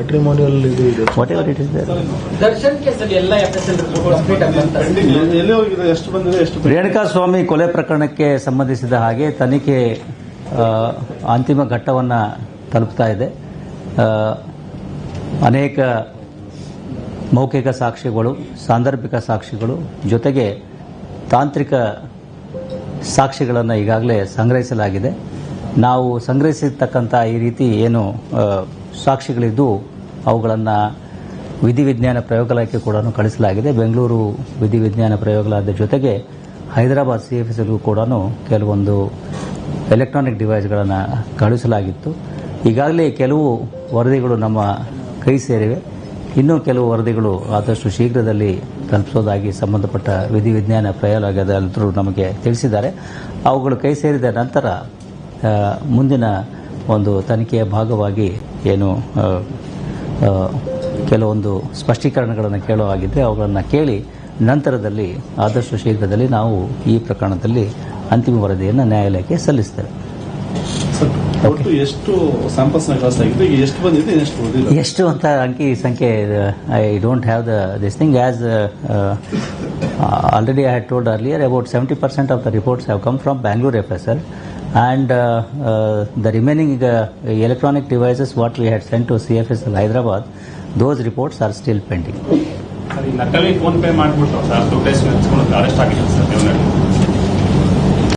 ಮೆಟ್ರಿಮೋನಿಯಲ್ ಇದು ಇದೆ. Whatever it is there Darshan ಕೇಸಲ್ಲಿ ಎಲ್ಲ ಎಲ್ಲಿ ಹೋಗಿದೆ? ಎಷ್ಟು ಬಂದಿದೆ ಎಷ್ಟು ರೇಣುಕಾ ಸ್ವಾಮಿ ಕೊಲೆ ಪ್ರಕರಣಕ್ಕೆ ಸಂಬಂಧಿಸಿದ ಹಾಗೆ ತನಿಖೆ ಅಂತಿಮ ಘಟ್ಟವನ್ನು ತಲುಪ್ತಾ ಇದೆ. ಅನೇಕ ಮೌಖಿಕ ಸಾಕ್ಷಿಗಳು ಸಾಂದರ್ಭಿಕ ಸಾಕ್ಷಿಗಳು ಜೊತೆಗೆ ತಾಂತ್ರಿಕ ಸಾಕ್ಷಿಗಳನ್ನು ಈಗಾಗಲೇ ಸಂಗ್ರಹಿಸಲಾಗಿದೆ. ನಾವು ಸಂಗ್ರಹಿಸಿರ್ತಕ್ಕಂಥ ಈ ರೀತಿ ಏನು ಸಾಕ್ಷಿಗಳಿದ್ದು ಅವುಗಳನ್ನು ವಿಧಿವಿಜ್ಞಾನ ಪ್ರಯೋಗಾಲಯಕ್ಕೆ ಕೂಡ ಕಳಿಸಲಾಗಿದೆ. ಬೆಂಗಳೂರು ವಿಧಿವಿಜ್ಞಾನ ಪ್ರಯೋಗಾಲಯದ ಜೊತೆಗೆ ಹೈದರಾಬಾದ್ ಸಿ ಎಫ್ ಎಸ್ಗೂ ಕೂಡ ಕೆಲವೊಂದು ಎಲೆಕ್ಟ್ರಾನಿಕ್ ಡಿವೈಸ್ಗಳನ್ನು ಕಳುಹಿಸಲಾಗಿತ್ತು ಈಗಾಗಲೇ ಕೆಲವು ವರದಿಗಳು ನಮ್ಮ ಕೈ ಸೇರಿವೆ. ಇನ್ನೂ ಕೆಲವು ವರದಿಗಳು ಆದಷ್ಟು ಶೀಘ್ರದಲ್ಲಿ ತಲುಪಿಸೋದಾಗಿ ಸಂಬಂಧಪಟ್ಟ ವಿಧಿವಿಜ್ಞಾನ ಪ್ರಯೋಗಾಲಯದಲ್ಲೂ ನಮಗೆ ತಿಳಿಸಿದ್ದಾರೆ. ಅವುಗಳು ಕೈ ಸೇರಿದ ನಂತರ ಮುಂದಿನ ಒಂದು ತನಿಖೆಯ ಭಾಗವಾಗಿ ಏನು ಕೆಲವೊಂದು ಸ್ಪಷ್ಟೀಕರಣಗಳನ್ನು ಕೇಳೋ ಆಗಿದ್ದರೆ ಅವುಗಳನ್ನು ಕೇಳಿ ನಂತರದಲ್ಲಿ ಆದಷ್ಟು ಶೀಘ್ರದಲ್ಲಿ ನಾವು ಈ ಪ್ರಕರಣದಲ್ಲಿ ಅಂತಿಮ ವರದಿಯನ್ನು ನ್ಯಾಯಾಲಯಕ್ಕೆ ಸಲ್ಲಿಸ್ತೇವೆ. ಎಷ್ಟು ಅಂತ ಅಂಕಿ ಸಂಖ್ಯೆ I don't have the this thing as already I had told earlier about seventy percent of the reports have come from Bangalore F S L and the remaining electronic devices what we had sent to C F S L Hyderabad those reports are still pending sir ಈ ನಕಲಿ phone pay ಮಾಡ್ಬಿಟ್ಟು sir ದುಡ್ಡು ಎಸ್ಕೊಂಡು arrest ಆಗಿದೆ sir Devanahalli